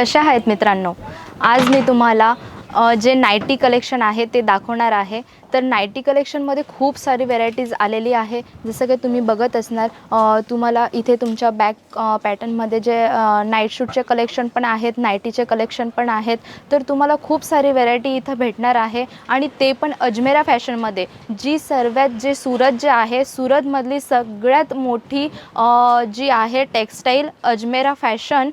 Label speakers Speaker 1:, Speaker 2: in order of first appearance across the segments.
Speaker 1: कशा आहेत मित्रांनो? आज मी तुम्हाला जे नायटी कलेक्शन आहे ते दाखवणार आहे. तर नायटी कलेक्शनमध्ये खूप सारी व्हेरायटीज आलेली आहे. जसं की तुम्ही बघत असणार तुम्हाला इथे तुमच्या बॅक पॅटर्नमध्ये जे नाईट शूटचे कलेक्शन पण आहेत नायटीचे कलेक्शन पण आहेत तर तुम्हाला खूप सारी व्हेरायटी इथं भेटणार आहे. आणि ते पण अजमेरा फॅशनमध्ये जी सर्वात जे सुरत जे आहे सुरतमधली सगळ्यात मोठी जी आहे टेक्स्टाईल अजमेरा फॅशन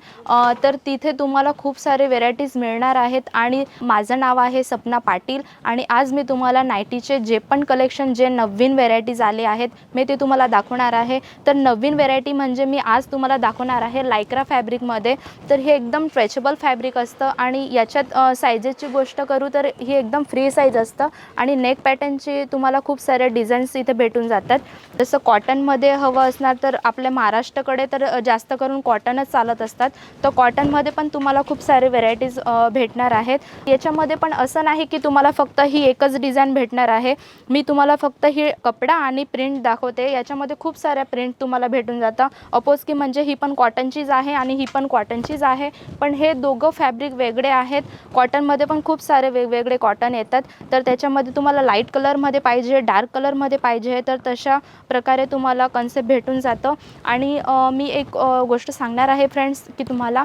Speaker 1: तर तिथे तुम्हाला खूप सारे व्हेरायटीज मिळणार आहेत. आणि माझं नाव आहे सपना पाटील आणि आज मी तुम्हाला नाईट नायटीचे जे पण कलेक्शन जे नवीन व्हेरायटीज आले आहेत मी ते तुम्हाला दाखवणार आहे. तर नवीन व्हेरायटी म्हणजे मी आज तुम्हाला दाखवणार आहे लायक्रा फॅब्रिकमध्ये तर हे एकदम स्ट्रेचेबल फॅब्रिक असतं आणि याच्यात सायजेसची गोष्ट करू तर ही एकदम फ्री साईज असतं आणि नेक पॅटर्नची तुम्हाला खूप सारे डिझाईन्स इथे भेटून जातात. जसं कॉटनमध्ये हवं असणार तर आपल्या महाराष्ट्राकडे तर जास्त करून कॉटनच चालत असतात. तर कॉटनमध्ये पण तुम्हाला खूप सारे व्हेरायटीज भेटणार आहेत. याच्यामध्ये पण असं नाही की तुम्हाला फक्त ही एकच डिझाईन भेटणार आहे. मी तुम्हाला फक्त ही कपडा आणि प्रिंट दाखवते. याच्यामध्ये खूप साऱ्या प्रिंट तुम्हाला भेटून जातं. अपोज की म्हणजे ही पण कॉटनचीच आहे आणि ही पण कॉटनचीच आहे. पण हे दोघं फॅब्रिक वेगळे आहेत. कॉटनमध्ये पण खूप सारे वेगवेगळे कॉटन येतात. तर त्याच्यामध्ये तुम्हाला लाइट कलरमध्ये पाहिजे डार्क कलरमध्ये पाहिजे तर तशा प्रकारे तुम्हाला कन्सेप्ट भेटून जातं. आणि मी एक गोष्ट सांगणार आहे फ्रेंड्स की तुम्हाला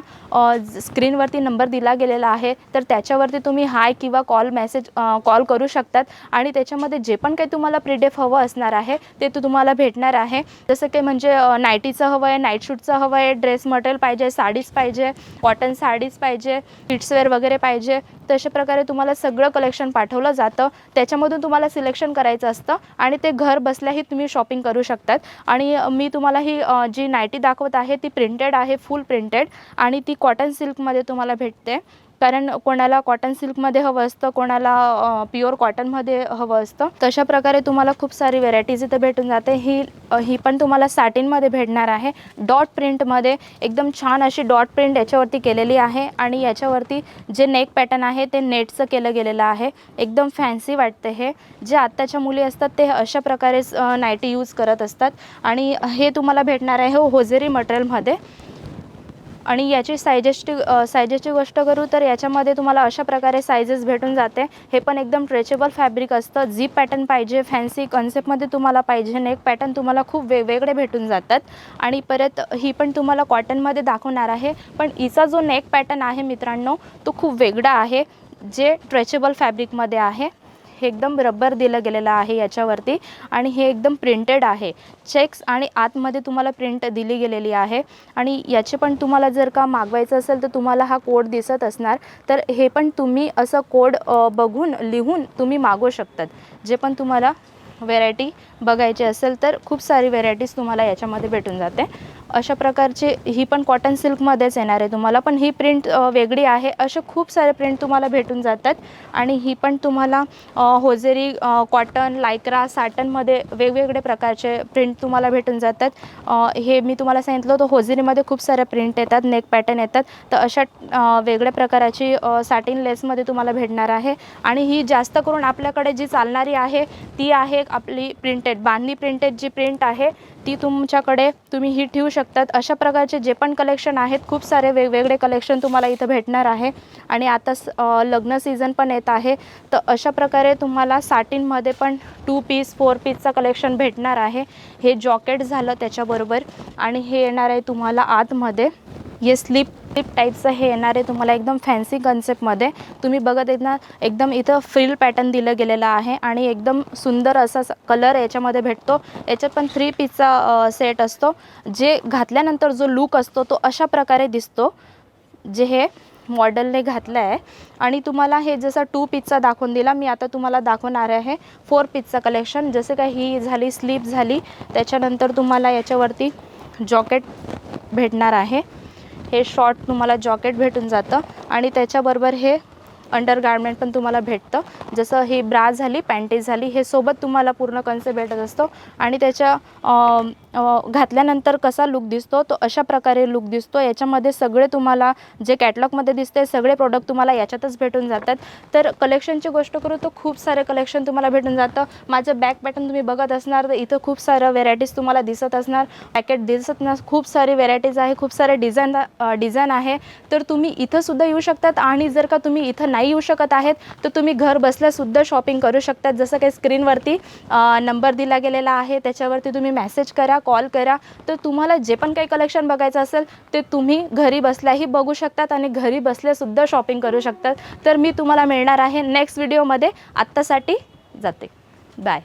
Speaker 1: स्क्रीनवरती नंबर दिला गेलेला आहे. तर त्याच्यावरती तुम्ही हाय किंवा कॉल मेसेज कॉल करू शकतात. आणि आणि त्याच्यामध्ये जे पण काही तुम्हाला प्रिडेफ हवं असणार आहे ते तु- तुम्हाला भेटणार आहे. जसं की म्हणजे नाईटीचं नायटीचं हवं आहे नाईट शूटचं हवं आहे ड्रेस मटेरियल पाहिजे साडीज पाहिजे कॉटन साडीज पाहिजे किड्सवेअर वगैरे पाहिजे तशा प्रकारे तुम्हाला सगळं कलेक्शन पाठवलं जातं. त्याच्यामधून तुम्हाला सिलेक्शन करायचं असतं आणि ते घर बसल्याही तुम्ही शॉपिंग करू शकतात. आणि मी तुम्हाला ही जी नायटी दाखवत आहे ती प्रिंटेड आहे फुल प्रिंटेड आणि ती कॉटन सिल्कमध्ये तुम्हाला भेटते. कारण कोणाला कॉटन सिल्कमध्ये हवं असतं कोणाला प्युअर कॉटनमध्ये हवं असतं. तशा प्रकारे तुम्हाला खूप सारी व्हेरायटीज इथं भेटून जाते. ही ही पण तुम्हाला सॅटिनमध्ये भेटणार आहे. डॉट प्रिंटमध्ये एकदम छान अशी डॉट प्रिंट याच्यावरती केलेली आहे आणि याच्यावरती जे नेक पॅटर्न आहे ते नेटचं केलं गेलेलं आहे. एकदम फॅन्सी वाटते हे. जे आत्ताच्या मुली असतात ते अशा प्रकारेच नायटी यूज करत असतात. आणि हे तुम्हाला भेटणार आहे होजेरी मटेरियलमध्ये आणि याची सायजेसची सायजेसची गोष्ट करू तर याच्यामध्ये तुम्हाला अशा प्रकारे सायजेस भेटून जाते. हे पण एकदम ट्रेचेबल फॅब्रिक असतं. जी पॅटर्न पाहिजे फॅन्सी कन्सेप्टमध्ये तुम्हाला पाहिजे नेक पॅटर्न तुम्हाला खूप वेगवेगळे भेटून जातात. आणि परत ही पण तुम्हाला कॉटनमध्ये दाखवणार आहे. पण हिचा जो नेक पॅटर्न आहे मित्रांनो तो खूप वेगळा आहे जे ट्रेचेबल फॅब्रिकमध्ये आहे. हे एकदम रबर दिलं गेलेलं आहे याच्यावरती आणि हे एकदम प्रिंटेड आहे. चेक्स आणि आतमध्ये तुम्हाला प्रिंट दिली गेलेली आहे. आणि याचे पण तुम्हाला जर का मागवायचं असेल तर तुम्हाला हा कोड दिसत असणार. तर हे पण तुम्ही असं कोड बघून लिहून तुम्ही मागवू शकतात. जे पण तुम्हाला व्हेरायटी बघायची असेल तर खूप सारी व्हेरायटीज तुम्हाला याच्यामध्ये भेटून जाते. अशा प्रकारची ही पण कॉटन सिल्कमध्येच येणार आहे तुम्हाला. पण ही प्रिंट वेगळी आहे. असे खूप सारे प्रिंट तुम्हाला भेटून जातात. आणि ही पण तुम्हाला होजेरी कॉटन लायक्रा साटनमध्ये वेगवेगळे प्रकारचे प्रिंट तुम्हाला भेटून जातात. हे मी तुम्हाला सांगितलं होतं होजेरीमध्ये खूप सारे प्रिंट येतात नेक पॅटर्न येतात. तर अशा वेगळ्या प्रकाराची साटिन लेसमध्ये तुम्हाला भेटणार आहे. आणि ही जास्त करून आपल्याकडे जी चालणारी आहे ती आहे आपली प्रिंटेड बांधणी प्रिंटेड जी प्रिंट आहे ती तुमच्याकडे तुम्ही ही ठेवू शकतात. अशा प्रकारचे जे पण कलेक्शन आहेत खूप सारे वेगवेगळे कलेक्शन तुम्हाला इथं भेटणार आहे. आणि आता स- लग्न सीझन पण येत आहे. तर अशा प्रकारे तुम्हाला साटींमध्ये पण टू पीस फोर पीसचं कलेक्शन भेटणार आहे. हे जॉकेट झालं त्याच्याबरोबर. आणि हे येणार आहे तुम्हाला आतमध्ये. हे स्लिप स्लिप टाईपचं हे येणार आहे तुम्हाला एकदम फॅन्सी कन्सेप्टमध्ये तुम्ही बघत आहेत ना एकदम इथं फ्रिल पॅटर्न दिलं गेलेलं आहे आणि एकदम सुंदर असा कलर याच्यामध्ये भेटतो. याच्यात पण थ्री पीसचा सेट असतो. जे घातल्यानंतर जो लूक असतो तो अशा प्रकारे दिसतो. जे हे मॉडेलने घातलं आहे आणि तुम्हाला हे जसं टू पीसचा दाखवून दिला मी आता तुम्हाला दाखवणार आहे फोर पीसचा कलेक्शन जसे काय ही झाली स्लीप झाली त्याच्यानंतर तुम्हाला याच्यावरती जॉकेट भेटणार आहे. हे शॉर्ट तुम्हाला जॉकेट भेटून जातं आणि त्याच्याबरोबर हे अंडरगार्मेंट पण तुम्हाला भेटतं. जसं ही ब्रा झाली पॅन्टी झाली हे सोबत तुम्हाला पूर्ण कन्सेप्ट भेटत असतो. आणि त्याच्या घातल्यानंतर कसा लुक दिसतो तो अशा प्रकारे लुक दिसतो. याच्यामध्ये सगळे तुम्हाला जे कॅटलॉगमध्ये दिसते सगळे प्रोडक्ट तुम्हाला याच्यातच भेटून जातात. तर कलेक्शनची गोष्ट करू तर खूप सारे कलेक्शन तुम्हाला भेटून जातं. माझं बॅक पॅटर्न तुम्ही बघत असणार तर इथं खूप सारं व्हेरायटीज तुम्हाला दिसत असणार. पॅकेट दिसत ना खूप सारे व्हेरायटीज आहे खूप सारे डिझाईन डिझाईन आहे. तर तुम्ही इथंसुद्धा येऊ शकतात आणि जर का तुम्ही इथं नाही नाही येऊ शकत आहेत तर तुम्ही घर बसल्यासुद्धा शॉपिंग करू शकतात. जसं काही स्क्रीनवरती नंबर दिला गेलेला आहे त्याच्यावरती तुम्ही मेसेज करा कॉल करा. तर तुम्हाला जे पण काही कलेक्शन बघायचं असेल ते तुम्ही घरी बसल्याही बघू शकतात आणि घरी बसल्यासुद्धा शॉपिंग करू शकतात. तर मी तुम्हाला मिळणार आहे नेक्स्ट व्हिडिओमध्ये आत्तासाठी जाते. बाय